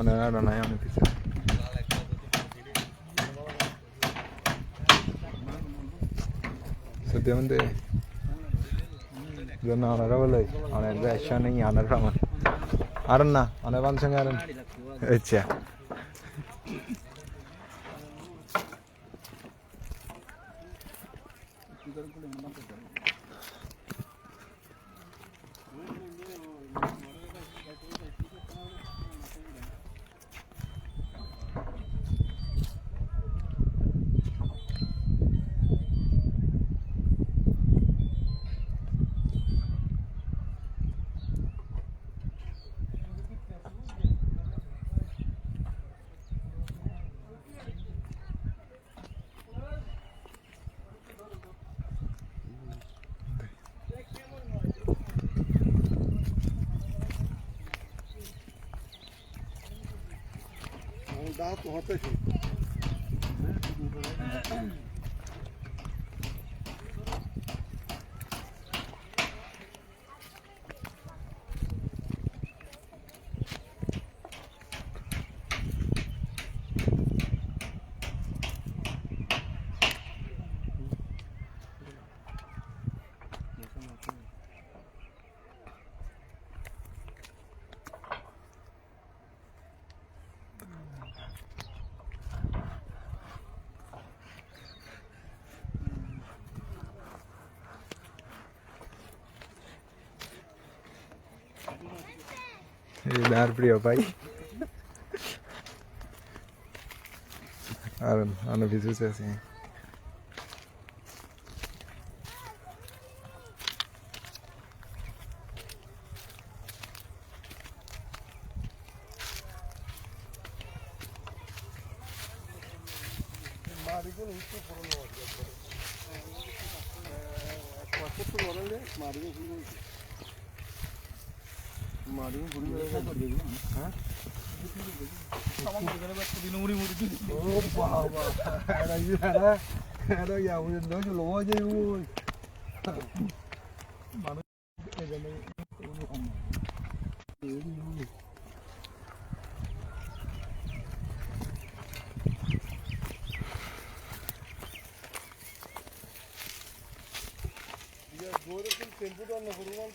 অনেক আর নাই অনেক কিছু সত্যি মধ্যে জন্য অনেক বলে অনেক ব্যবসা নেই অনেক আমার আর না অনেক বান সঙ্গে আর আচ্ছা দাও তো হতে আর প্রিয় ভাই আর অনেক কিছু আছে মারিগুলো উঠতে পুরনো কত বড়লে মারিগুলো ঘুরে মারিগুলো ঘুরে হ্যাঁ ও বাবা এটা এটা এটা ইয়া উনি নয় লো যে ওই মানুষ এখানে Ya doğru bir tempodan da vurulmaz.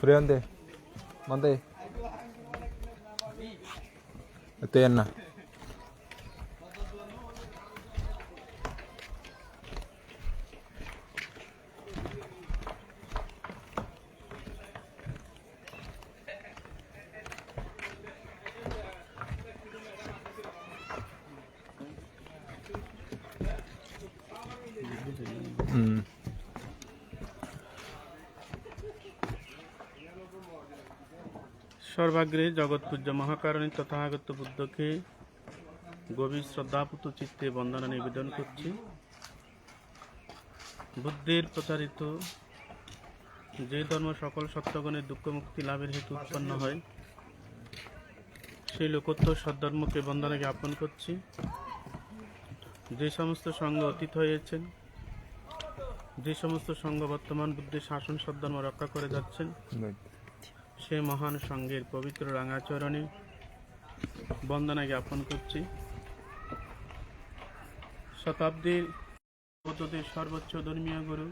Friande, mande. Estoy en nada. সর্বাগ্রে জগৎপূজ্য মহাকারণী তথাগত বুদ্ধকে গভীর শ্রদ্ধাপুত চিত্তে বন্দনা নিবেদন করছি। বুদ্ধের প্রচারিত যে ধর্ম সকল সত্যগণের দুঃখ মুক্তি লাভের হেতু উৎপন্ন হয়, সেই লোকোত্তর সদ্ধর্মকে বন্দনা জ্ঞাপন করছি। যে সমস্ত সঙ্গ অতীত হয়েছেন, যে সমস্ত সঙ্গ বর্তমান বুদ্ধের শাসন সদ্ধর্ম রক্ষা করে যাচ্ছেন সে মহান সঙ্গের পবিত্র রাঙাচরণে বন্দনা জ্ঞাপন করছি। শতাব্দীর বৌদ্ধদের সর্বোচ্চ ধর্মীয় গুরু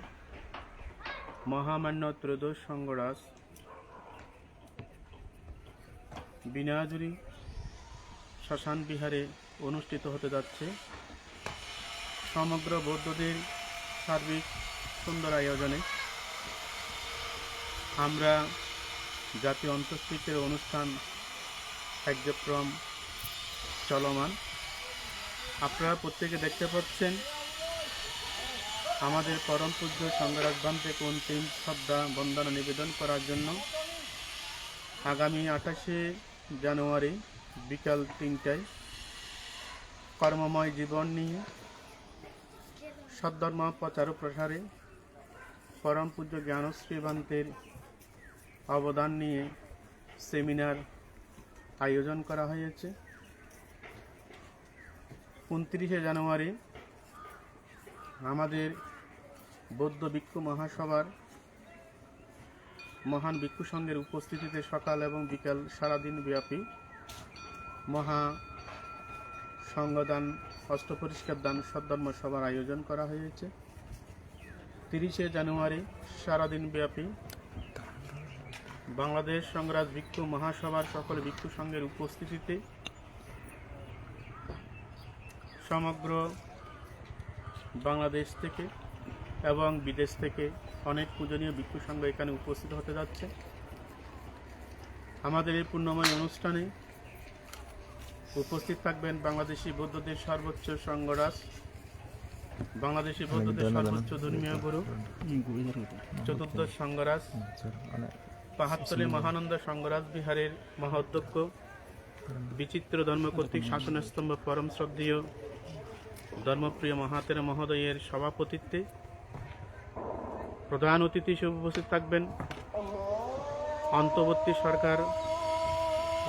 মহামান্য ত্রয়োদশ সঙ্গরাজ বিনাজুরি শ্মশান বিহারে অনুষ্ঠিত হতে যাচ্ছে। সমগ্র বৌদ্ধদের সার্বিক সুন্দর আয়োজনে আমরা জাতীয় অন্তর্স্থিতের অনুষ্ঠান কার্যক্রম চলমান। আপনারা প্রত্যেকে দেখতে পাচ্ছেন, আমাদের পরম পূজ্য সংগ্রাজবান থেকে অন্তিম শ্রদ্ধা বন্দনা নিবেদন করার জন্য। আগামী আঠাশে জানুয়ারি বিকাল তিনটায় কর্মময় জীবন নিয়ে সদ্ধর্ম প্রচার প্রসারে পরম পূজ্য জ্ঞানশ্রীবান্তের অবদান নিয়ে সেমিনার আয়োজন করা হয়েছে। উনত্রিশে জানুয়ারি আমাদের বৌদ্ধ ভিক্ষু মহাসভার মহান ভিক্ষু সংঘের উপস্থিতিতে সকাল এবং বিকাল সারাদিন ব্যাপী মহা সংঘদান অষ্টপরিষ্কার দান, সদ্ধর্ম সভার আয়োজন করা হয়েছে। তিরিশে জানুয়ারি সারাদিন ব্যাপী বাংলাদেশ সংগ্রাজ ভিক্ষু মহাসভার সকল ভিক্ষু সংঘের উপস্থিতিতে সমগ্র বাংলাদেশ থেকে এবং বিদেশ থেকে অনেক পূজনীয় ভিক্ষু সংঘ এখানে উপস্থিত হতে যাচ্ছে। আমাদের এই পুণ্যময় অনুষ্ঠানে উপস্থিত থাকবেন বাংলাদেশি বৌদ্ধদের সর্বোচ্চ সংঘরাজ বাংলাদেশি বৌদ্ধদের সর্বোচ্চ ধর্মীয় গুরু চতুর্দশ সংঘরাজ পাহাত্তরে মহানন্দ সংগরাজ বিহারের মহাধ্যক্ষ বিচিত্র ধর্ম কর্তৃক শাসনের স্তম্ভ পরম শ্রদ্ধেয় ধর্মপ্রিয় মহাতের মহোদয়ের সভাপতিত্বে প্রধান অতিথি হিসেবে উপস্থিত থাকবেন অন্তর্বর্তী সরকার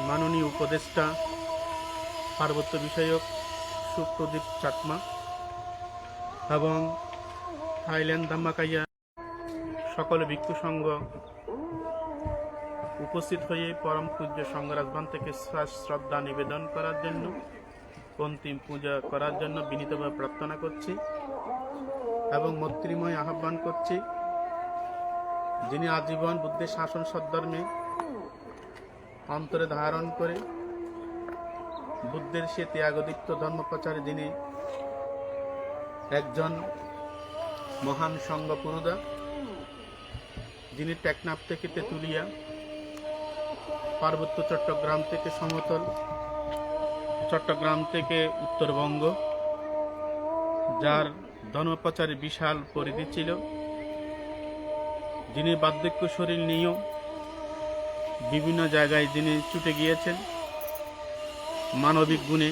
মাননীয় উপদেষ্টা পার্বত্য বিষয়ক সুপ্রদীপ চাকমা এবং থাইল্যান্ড ধাম্মাকাইয়া সকল ভিক্ষু সংঘ উপস্থিত হয়ে পরম পূজ্য সংঘরাজবান থেকে শ্রা- শ্রদ্ধা নিবেদন করার জন্য, অন্তিম পূজা করার জন্য বিনীতভাবে প্রার্থনা করছি এবং মৈত্রীময় আহ্বান করছি যিনি আজীবন বুদ্ধের শাসন সদ্ধর্মে অন্তরে ধারণ করে বুদ্ধের সে ত্যাগদীপ্ত ধর্মপ্রচারে যিনি একজন মহান সংঘ পুরোদা যিনি টেকনাফ থেকে তেঁতুলিয়া পার্বত্য চট্টগ্রাম থেকে সমতল, চট্টগ্রাম থেকে উত্তরবঙ্গ, যার ধর্মপ্রচারে বিশাল পরিধি ছিল। যিনি বার্ধক্য শরীর নিয়েও বিভিন্ন জায়গায় যিনি ছুটে গিয়েছেন, মানবিক গুণে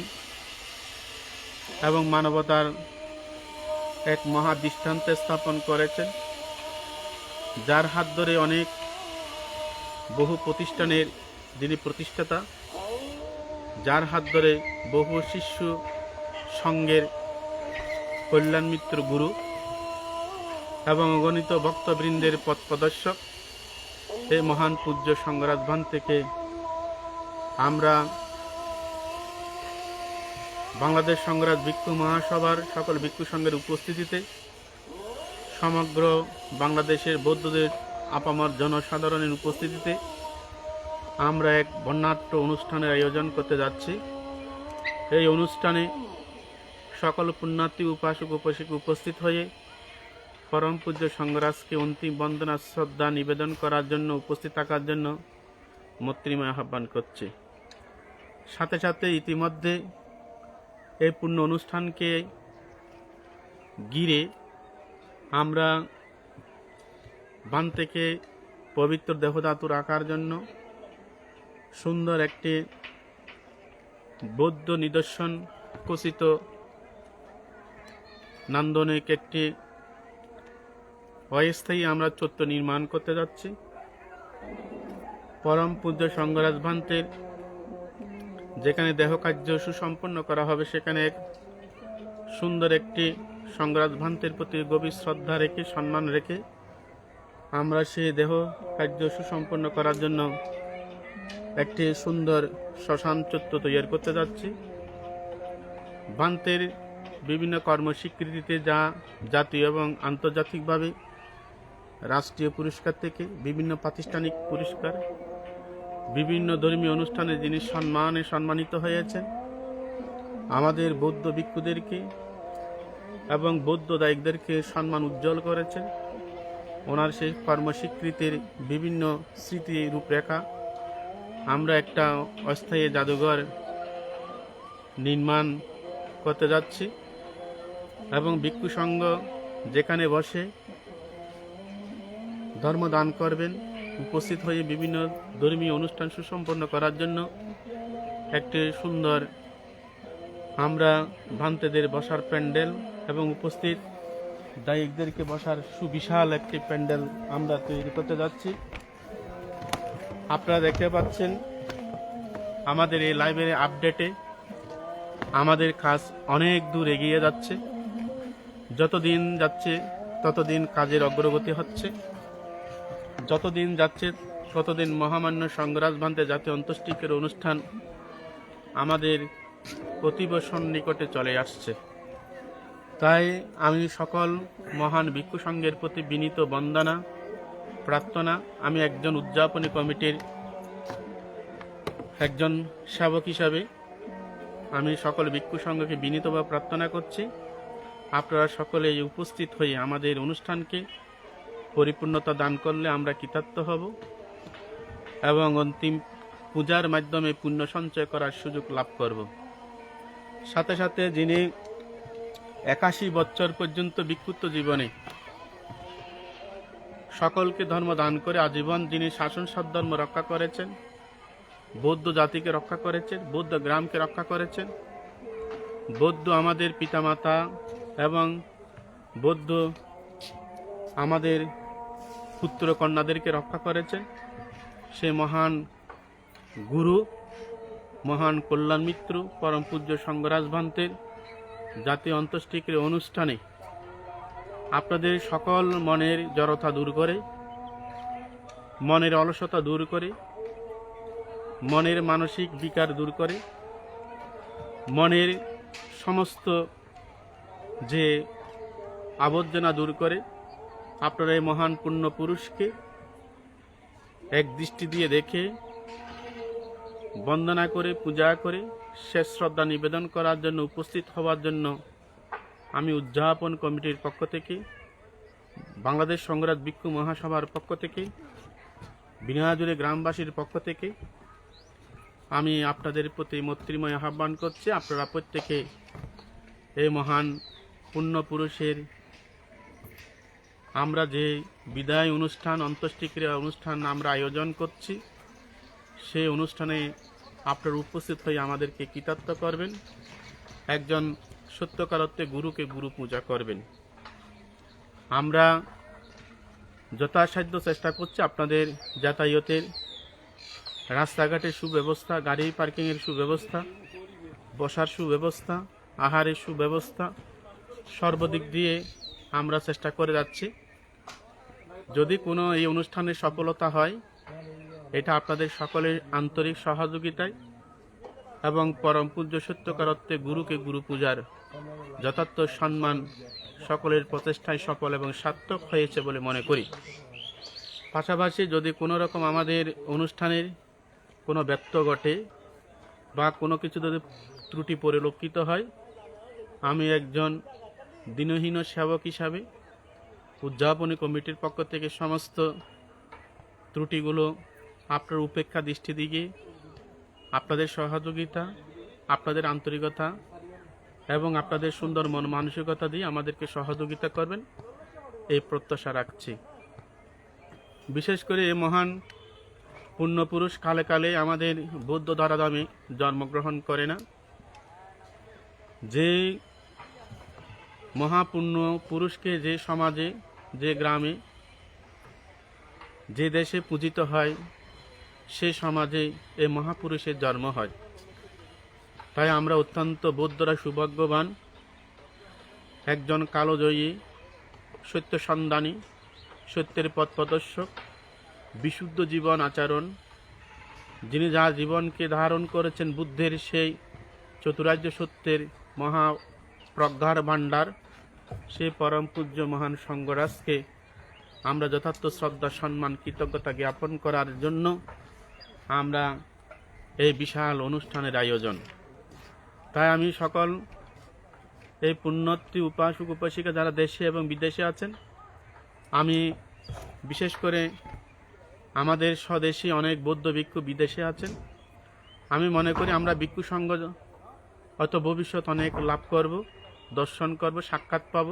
এবং মানবতার এক মহা দৃষ্টান্তে স্থাপন করেছেন, যার হাত ধরে অনেক বহু প্রতিষ্ঠানের যিনি প্রতিষ্ঠাতা, যার হাত ধরে বহু শিষ্য সংঘের কল্যাণ মিত্র গুরু এবং অগণিত ভক্তবৃন্দের পথ প্রদর্শক এই মহান পূজ্য সংগ্রাজভান থেকে আমরা বাংলাদেশ সংগ্রাজ ভিক্ষু মহাসভার সকল ভিক্ষু সংঘের উপস্থিতিতে সমগ্র বাংলাদেশের বৌদ্ধদের আপামর জনসাধারণের উপস্থিতিতে আমরা এক বর্ণাঢ্য অনুষ্ঠানের আয়োজন করতে যাচ্ছি। এই অনুষ্ঠানে সকল পুণ্যার্থী, উপাসক, উপাসিক উপস্থিত হয়ে পরম পূজ্য সংগ্রাসকে অন্তিম বন্দনা, শ্রদ্ধা, নিবেদন করার জন্য, উপস্থিত থাকার জন্য মৈত্রীময় আহ্বান করছে। সাথে সাথে ইতিমধ্যে এই পূর্ণ অনুষ্ঠানকে ঘিরে আমরা বান থেকে পবিত্র দেহধাতু রাখার জন্য সুন্দর একটি বৌদ্ধ নিদর্শন খচিত নান্দনিক একটি অস্থায়ী আমরা চত্বর নির্মাণ করতে যাচ্ছি। পরম পূজ্য সঙ্গরাজ ভান্তের যেখানে দেহকার্য সুসম্পন্ন করা হবে, সেখানে এক সুন্দর একটি সঙ্গরাজ ভান্তের প্রতি গভীর শ্রদ্ধা রেখে, সম্মান রেখে আমরা সেই দেহ কার্য সুসম্পন্ন করার জন্য একটি সুন্দর শ্মশান চত্বর তৈরি করতে যাচ্ছি। ভান্তের বিভিন্ন কর্মস্বীকৃতিতে যা জাতীয় এবং আন্তর্জাতিকভাবে রাষ্ট্রীয় পুরস্কার থেকে বিভিন্ন প্রাতিষ্ঠানিক পুরস্কার, বিভিন্ন ধর্মীয় অনুষ্ঠানে যিনি সম্মানে সম্মানিত হয়েছেন, আমাদের বৌদ্ধ ভিক্ষুদেরকে এবং বৌদ্ধ দায়িকদেরকে সম্মান উজ্জ্বল করেছেন। ওনার সেই কর্মস্বীকৃতির বিভিন্ন স্মৃতি রূপরেখা আমরা একটা অস্থায়ী জাদুঘর নির্মাণ করতে যাচ্ছি এবং ভিক্ষু সংঘ যেখানে বসে ধর্ম দান করবেন, উপস্থিত হয়ে বিভিন্ন ধর্মীয় অনুষ্ঠান সুসম্পন্ন করার জন্য একটি সুন্দর আমরা ভান্তেদের বসার প্যান্ডেল এবং উপস্থিত দায়িকদেরকে বসার সুবিশাল একটি প্যান্ডেল আমরা তৈরি করতে যাচ্ছি। আপনারা দেখতে পাচ্ছেন আমাদের এই লাইব্রেরি আপডেটে আমাদের কাজ অনেক দূর এগিয়ে যাচ্ছে। যতদিন যাচ্ছে, ততদিন কাজের অগ্রগতি হচ্ছে। যতদিন যাচ্ছে, ততদিন মহামান্য সংগ্রাজ ভান্তে জাতীয় অন্ত্যেষ্টিকের অনুষ্ঠান আমাদের অতীব নিকটে চলে আসছে। তাই আমি সকল মহান ভিক্ষু সংঘের প্রতি বিনীত বন্দনা প্রার্থনা, আমি একজন উদযাপনী কমিটির একজন সেবক হিসাবে আমি সকল ভিক্ষু সংঘকে বিনীতভাবে প্রার্থনা করছি। আপনারা সকলে উপস্থিত হয়ে আমাদের অনুষ্ঠানকে পরিপূর্ণতা দান করলে আমরা কৃতার্থ হব এবং অন্তিম পূজার মাধ্যমে পুণ্য সঞ্চয় করার সুযোগ লাভ করব। সাথে সাথে যিনি একাশি বছর পর্যন্ত বিক্ষুব্ধ জীবনে সকলকে ধর্ম দান করে আজীবন যিনি শাসন সদ্ধর্ম রক্ষা করেছেন, বৌদ্ধ জাতিকে রক্ষা করেছেন, বৌদ্ধ গ্রামকে রক্ষা করেছেন, বৌদ্ধ আমাদের পিতামাতা এবং বৌদ্ধ আমাদের পুত্র কন্যাদেরকে রক্ষা করেছেন। সে মহান গুরু, মহান কল্যাণ মিত্র পরম পূজ্য সঙ্গরাজ ভান্তের জাতীয় অন্ত্যেষ্টিকের অনুষ্ঠানে আপনাদের সকল মনের জড়তা দূর করে, মনের অলসতা দূর করে, মনের মানসিক বিকার দূর করে, মনের সমস্ত যে আবর্জনা দূর করে, আপনারা এই মহান পুণ্য পুরুষকে এক দৃষ্টি দিয়ে দেখে, বন্দনা করে, পূজা করে, শেষ শ্রদ্ধা নিবেদন করার জন্য, উপস্থিত হওয়ার জন্য আমি উদযাপন কমিটির পক্ষ থেকে, বাংলাদেশ সংগ্রাম ভিক্ষু মহাসভার পক্ষ থেকে, বিনাজুরে গ্রামবাসীর পক্ষ থেকে, আমি আপনাদের প্রতি মৈত্রীময় আহ্বান করছি, আপনারা প্রত্যেকে এই মহান পুণ্য পুরুষের আমরা যে বিদায় অনুষ্ঠান, অন্ত্যেষ্টিক্রিয়া অনুষ্ঠান আমরা আয়োজন করছি সেই অনুষ্ঠানে আপনারা উপস্থিত হয়ে আমাদেরকে কৃতার্থ করবেন। একজন সত্যকার অর্থে গুরুকে গুরু পূজা করবেন। আমরা যথাসাধ্য চেষ্টা করছি আপনাদের যাতায়াতের রাস্তাঘাটের সুব্যবস্থা গাড়ি পার্কিংয়ের সুব্যবস্থা, বসার সুব্যবস্থা, আহারের সুব্যবস্থা সর্বদিক দিয়ে আমরা চেষ্টা করে যাচ্ছি। যদি কোনো এই অনুষ্ঠানের সফলতা হয়, এটা আপনাদের সকলের আন্তরিক সহযোগিতায় এবং পরম পূজ্য সত্যকার অর্থে গুরুকে গুরু পূজার যথার্থ সম্মান সকলের প্রচেষ্টায় সফল এবং সার্থক হয়েছে বলে মনে করি। পাশাপাশি যদি কোনো রকম আমাদের অনুষ্ঠানের কোনো ব্যর্থ ঘটে বা কোনো কিছু যদি ত্রুটি পরিলক্ষিত হয়, আমি একজন দিনহীন সেবক হিসাবে উদযাপনী কমিটির পক্ষ থেকে সমস্ত ত্রুটিগুলো আপনার উপেক্ষা দৃষ্টি দিকে, আপনাদের সহযোগিতা, আপনাদের আন্তরিকতা এবং আপনাদের সুন্দর মন মানসিকতা দিয়ে আমাদেরকে সহযোগিতা করবেন। এই প্রত্যাশা রাখছি। বিশেষ করে এই মহান পুণ্যপুরুষ কালে কালে আমাদের বৌদ্ধ ধারাধামে জন্মগ্রহণ করে না। যে মহাপুণ্য পুরুষকে যে সমাজে, যে গ্রামে, যে দেশে পূজিত হয়, সে সমাজে এ মহাপুরুষের জন্ম হয়। তাই আমরা অত্যন্ত বৌদ্ধরা সৌভাগ্যবান। একজন কালোজয়ী সত্য সন্ধানী সত্যের পথ প্রদর্শক, বিশুদ্ধ জীবন আচরণ, যিনি যা জীবনকে ধারণ করেছেন বুদ্ধের সেই চতুরাজ্য সত্যের মহা প্রজ্ঞার ভাণ্ডার সেই পরম পূজ্য মহান সঙ্গরাজকে আমরা যথার্থ শ্রদ্ধা, সম্মান, কৃতজ্ঞতা জ্ঞাপন করার জন্য আমরা এই বিশাল অনুষ্ঠানের আয়োজন তাই আমি সকল এই পুণ্যত্রী উপাসক উপাসিকা যারা দেশে এবং বিদেশে আছেন, আমি বিশেষ করে আমাদের স্বদেশী অনেক বৌদ্ধ ভিক্ষু বিদেশে আছেন, আমি মনে করি আমরা ভিক্ষু সঙ্গ হয়তো ভবিষ্যৎ অনেক লাভ করব, দর্শন করব, সাক্ষাৎ পাব।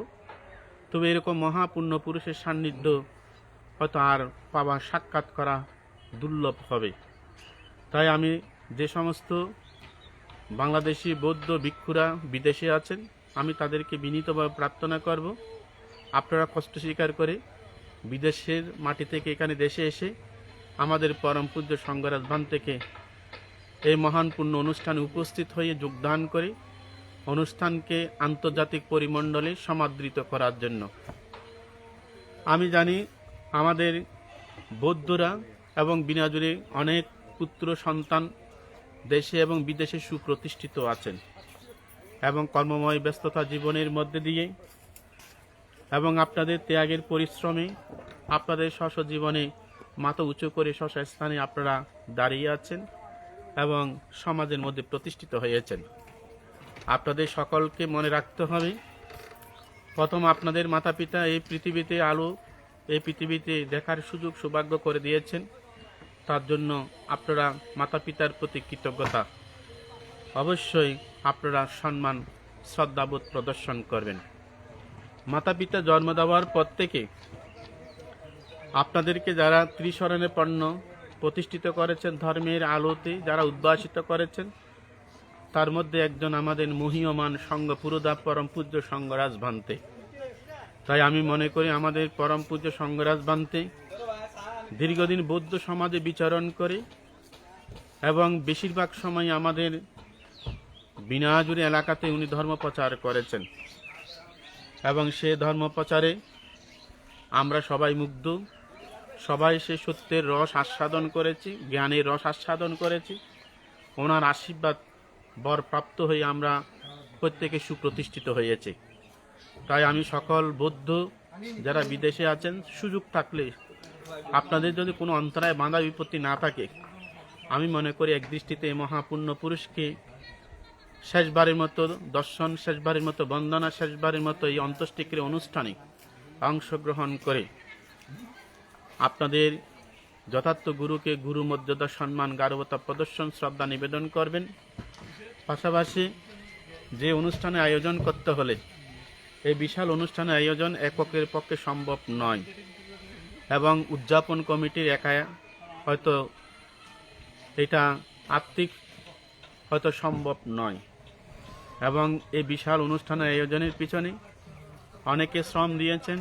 তবে এরকম মহাপুণ্য পুরুষের সান্নিধ্য হয়তো আর পাওয়া, সাক্ষাৎ করা দুর্লভ হবে। তাই আমি যে সমস্ত বাংলাদেশি বৌদ্ধ ভিক্ষুরা বিদেশে আছেন, আমি তাদেরকে বিনীতভাবে প্রার্থনা করব। আপনারা কষ্ট স্বীকার করে বিদেশের মাটি থেকে এখানে দেশে এসে আমাদের পরম পূজ্য ভান থেকে এই মহান পূর্ণ অনুষ্ঠানে উপস্থিত হয়ে যোগদান করে অনুষ্ঠানকে আন্তর্জাতিক পরিমণ্ডলে সমাদৃত করার জন্য। আমি জানি আমাদের বৌদ্ধরা এবং বিনাজুরে অনেক পুত্র সন্তান দেশে এবং বিদেশে সুপ্রতিষ্ঠিত আছেন এবং কর্মময় ব্যস্ততা জীবনের মধ্যে দিয়ে এবং আপনাদের ত্যাগের পরিশ্রমে আপনাদের শশ জীবনে মাথা উঁচু করে শশ স্থানে আপনারা দাঁড়িয়ে আছেন এবং সমাজের মধ্যে প্রতিষ্ঠিত হয়েছেন। আপনাদের সকলকে মনে রাখতে হবে, প্রথম আপনাদের মাতা পিতা এই পৃথিবীতে আলো, এই পৃথিবীতে দেখার সুযোগ, সৌভাগ্য করে দিয়েছেন। তার জন্য আপনারা মাতা পিতার প্রতি কৃতজ্ঞতা। অবশ্যই আপনারা সম্মান, শ্রদ্ধাবোধ প্রদর্শন করবেন। মাতা পিতা জন্ম দেওয়ার পর থেকে আপনাদেরকে যারা ত্রিশরণে পণ্য প্রতিষ্ঠিত করেছেন ধর্মের আলোতে, যারা উদ্ভাসিত করেছেন, তার মধ্যে একজন আমাদের মহীয়মান সঙ্গ পুরোদা পরম পূজ্য সঙ্গরাজ ভান্তে তাই আমি মনে করি আমাদের পরম পূজ্য সঙ্গরাজ ভান্তে দীর্ঘদিন বৌদ্ধ সমাজে বিচরণ করে এবং বেশিরভাগ সময় আমাদের বিনাজুরি এলাকাতে উনি ধর্ম প্রচার করেছেন। এবং সে ধর্ম প্রচারে আমরা সবাই মুগ্ধ। সবাই সে সত্যের রস আস্বাদন করেছি, জ্ঞানের রস আস্বাদন করেছি। ওনার আশীর্বাদ বর প্রাপ্ত হয়ে আমরা প্রত্যেকে সুপ্রতিষ্ঠিত হয়েছে। তাই আমি সকল বৌদ্ধ যারা বিদেশে আছেন, সুযোগ থাকলে আপনাদের যদি কোনো অন্তরায় বাঁধা বিপত্তি না থাকে, আমি মনে করি এক দৃষ্টিতে মহাপুণ্য পুরুষকে শেষবারের মতো দর্শন, শেষবারের মতো বন্দনা, শেষবারের মতো এই অন্ত্যেষ্টিক্রিয়া অনুষ্ঠানে অংশগ্রহণ করে আপনাদের যথার্থ গুরুকে গুরু মর্যাদা, সম্মান গারবতা প্রদর্শন, শ্রদ্ধা নিবেদন করবেন। পাশাপাশি যে অনুষ্ঠানে আয়োজন করতে হলে, এই বিশাল অনুষ্ঠানে আয়োজন এককের পক্ষে সম্ভব নয়। এবং উদযাপন কমিটির একা হয়তো এটা আর্থিক হয়তো সম্ভব নয়। এবং এই বিশাল অনুষ্ঠানের আয়োজনের পিছনে অনেকে শ্রম দিয়েছেন,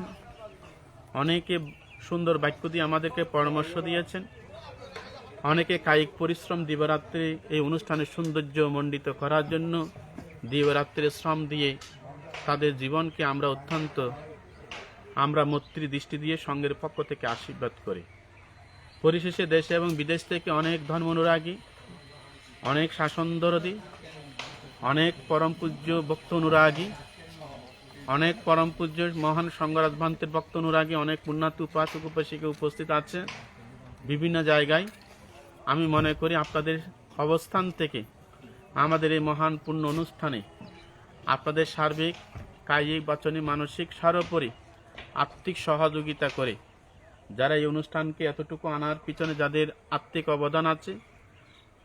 অনেকে সুন্দর বাক্য দিয়ে আমাদেরকে পরামর্শ দিয়েছেন, অনেকে কায়িক পরিশ্রম দিবরাত্রি এই অনুষ্ঠানের সৌন্দর্য মণ্ডিত করার জন্য দিবরাত্রির শ্রম দিয়ে তাদের জীবনকে আমরা অত্যন্ত আমরা মৈত্রী দৃষ্টি দিয়ে সঙ্গের পক্ষ থেকে আশীর্বাদ করি। পরিশেষে দেশে এবং বিদেশ থেকে অনেক ধর্ম অনুরাগী অনেক শাসন দরদি অনেক পরম পূজ্য ভক্ত অনুরাগী অনেক পরম পূজ্য মহান সংগরাজ ভান্তের ভক্ত অনুরাগী অনেক পুণ্যার্থী উপাসক উপাসিকা উপস্থিত আছে বিভিন্ন জায়গায়। আমি মনে করি আপনাদের অবস্থান থেকে আমাদের এই মহান পুণ্য অনুষ্ঠানে আপনাদের সার্বিক, কায়িক, বাচনিক, মানসিক, সর্বোপরি আর্থিক সহযোগিতা করে। যারা এই অনুষ্ঠানকে এতটুকু আনার পিছনে যাদের আর্থিক অবদান আছে,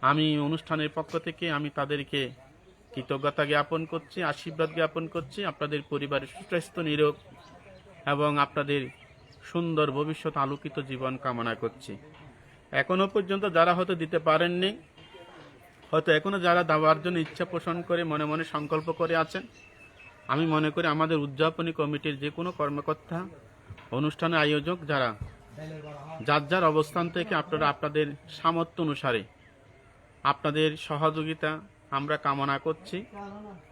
আমি অনুষ্ঠানের পক্ষ থেকে আমি তাদেরকে কৃতজ্ঞতা জ্ঞাপন করছি, আশীর্বাদ জ্ঞাপন করছি। আপনাদের পরিবারের সুস্বাস্থ্য, নিরোগ এবং আপনাদের সুন্দর ভবিষ্যৎ আলোকিত জীবন কামনা করছি। এখনও পর্যন্ত যারা হয়তো দিতে পারেননি, হয়তো এখনও যারা দেওয়ার জন্য ইচ্ছা পোষণ করে, মনে মনে সংকল্প করে আছেন আমি মনে করি আমাদের উদযাপনী কমিটির যে কোনো কর্মকর্তা অনুষ্ঠানের আয়োজক যারা, যার যার অবস্থান থেকে আপনারা আপনাদের সামর্থ্য অনুসারে আপনাদের সহযোগিতা আমরা কামনা করছি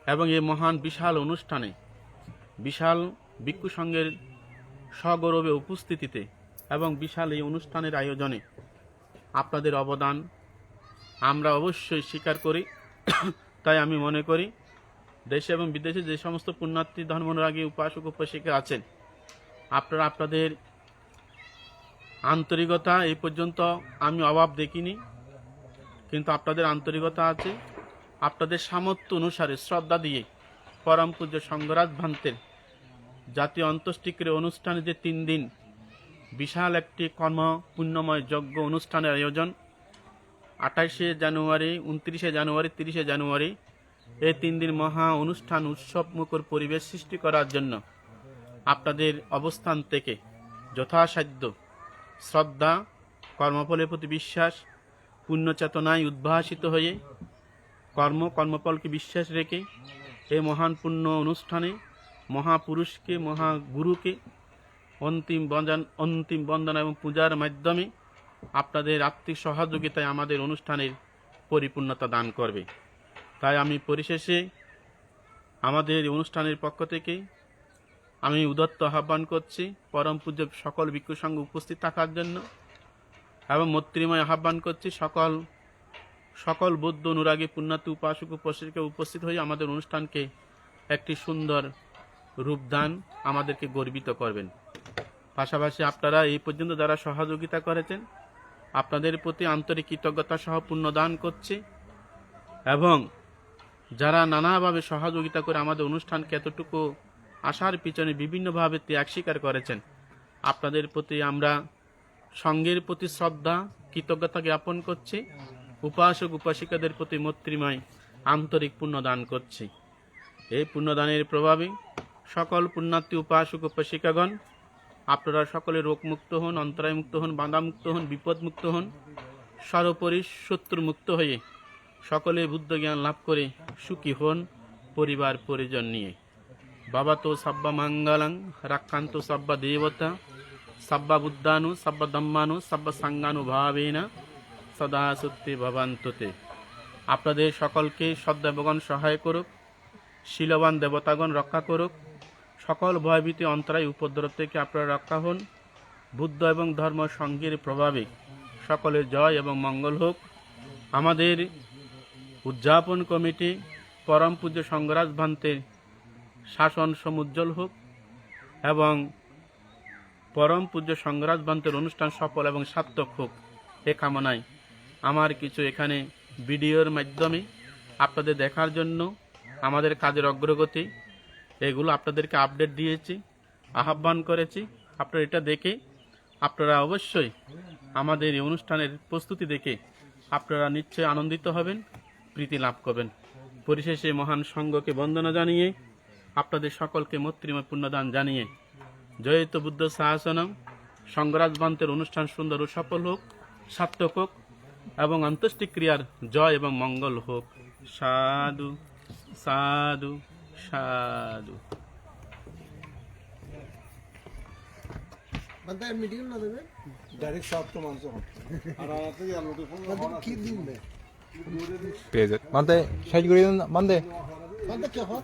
এবং এই মহান বিশাল অনুষ্ঠানে, বিশাল ভিক্ষু সংঘের সগৌরবে উপস্থিতিতে এবং বিশাল এই অনুষ্ঠানের আয়োজনে আপনাদের অবদান আমরা অবশ্যই স্বীকার করি। তাই আমি মনে করি দেশে এবং বিদেশে যে সমস্ত পুণ্যার্থী, ধর্মরাগী, উপাসক, উপাসিকা আছেন, আপনারা আপনাদের আন্তরিকতা এই পর্যন্ত আমি অভাব দেখিনি, কিন্তু আপনাদের আন্তরিকতা আছে। আপনাদের সামর্থ্য অনুসারে শ্রদ্ধা দিয়ে পরম পূজ্য সঙ্গরাজ ভান্তের জাতীয় অন্ত্যেষ্টিক্রিয়া অনুষ্ঠানে যে তিন দিন বিশাল একটি কর্ম পুণ্যময় যজ্ঞ অনুষ্ঠানের আয়োজন আঠাশে জানুয়ারি, উনত্রিশে জানুয়ারি, তিরিশে জানুয়ারি এই তিন দিন মহা অনুষ্ঠান উৎসব মুখর পরিবেশ সৃষ্টি করার জন্য আপনাদের অবস্থান থেকে যথাসাধ্য শ্রদ্ধা, কর্মফলের প্রতি বিশ্বাস চেতনায় উদ্ভাসিত হয়ে কর্ম কর্মফলকে বিশ্বাস রেখে এই মহান পুণ্য অনুষ্ঠানে মহাপুরুষকে, মহাগুরুকে অন্তিম বন্দন অন্তিম বন্দনা এবং পূজার মাধ্যমে আপনাদের আর্থিক সহযোগিতায় আমাদের অনুষ্ঠানের পরিপূর্ণতা দান করবে। তাই আমি পরিশেষে আমাদের অনুষ্ঠানের পক্ষ থেকে আমি উদত্ত আহ্বান করছি পরম পূজ্য সকল ভিক্ষু সঙ্গে উপস্থিত থাকার জন্য এবং মৈত্রীময় আহ্বান করছি সকল সকল বৌদ্ধ অনুরাগী পুণ্যার্থী উপাসক উপাসিকা উপস্থিত হয়ে আমাদের অনুষ্ঠানকে একটি সুন্দর রূপদান আমাদেরকে গর্বিত করবেন। পাশাপাশি আপনারা এই পর্যন্ত যারা সহযোগিতা করেছেন, আপনাদের প্রতি আন্তরিক কৃতজ্ঞতা সহ পুণ্যদান করছি এবং যারা নানাভাবে সহযোগিতা করে আমাদের অনুষ্ঠানকে এতটুকু আসার পিছনে বিভিন্নভাবে ত্যাগ স্বীকার করেছেন, আপনাদের প্রতি আমরা সঙ্গের প্রতি শ্রদ্ধা, কৃতজ্ঞতা জ্ঞাপন করছি, উপাসক, উপাসিকাদের প্রতি মৈত্রীময়, আন্তরিক পুণ্যদান করছি। এই পুণ্যদানের প্রভাবে সকল পুণ্যার্থী, উপাসক, উপাসিকাগণ, আপনারা সকলে রোগমুক্ত হন, অন্তরায়মুক্ত হন, বাঁধামুক্ত হন, বিপদমুক্ত হন, সর্বোপরি শত্রুমুক্ত হয়ে সকলে বুদ্ধ জ্ঞান লাভ করে সুখী হন পরিবার পরিজন নিয়ে। বাবা তো সাব্বা মঙ্গলং রাক্ষান্ত সাব্বা দেবতা, সাব্বা বুদ্ধানু, সাব্বা দম্মানু, সাব্বা সাঙ্গানু ভাবেনা, সদা সত্যি ভবান্ততে। আপনাদের সকলকে সদ্দেবগণ সহায় করুক, শিলবান দেবতাগণ রক্ষা করুক, সকল ভয়ভীতি অন্তরায় উপদ্রব থেকে আপনারা রক্ষা হন। বুদ্ধ এবং ধর্ম সঙ্গের প্রভাবে সকলের জয় এবং মঙ্গল হোক। আমাদের উদযাপন কমিটি, পরম পূজ্য সংগরাজ ভান্তের শাসন সমুজ্জ্বল হোক এবং পরম পূজ্য সংগরাজ ভান্তের অনুষ্ঠান সফল এবং সার্থক হোক এ কামনায় আমার কিছু এখানে ভিডিওর মাধ্যমে আপনাদের দেখার জন্য আমাদের কাজের অগ্রগতি, এগুলো আপনাদেরকে আপডেট দিয়েছি, আহ্বান করেছি। আপনারা এটা দেখে আপনারা অবশ্যই আমাদের এই অনুষ্ঠানের প্রস্তুতি দেখে আপনারা নিশ্চয়ই আনন্দিত হবেন। প্রীতি লাভ করবেন। পরিশেষে মহান সঙ্ঘকে বন্দনা জানিয়ে আপনাদের সকলকে মৈত্রিময় পুণ্যদান জানিয়ে জয়িত বুদ্ধ সাহসনম সংগ্রাজবন্তের অনুষ্ঠান সুন্দর ও সফল হোক সার্থক হোক এবং অন্ত্যেষ্টিক্রিয়ার জয় এবং মঙ্গল হোক। সাধু সাধু সাধু। मीटिंग ना डायरेक्ट शॉप तो मानसो और आते ही हम लोग পেয়ে যাবে মানতে ষাট করে দেন মানতে মানতে কে হয়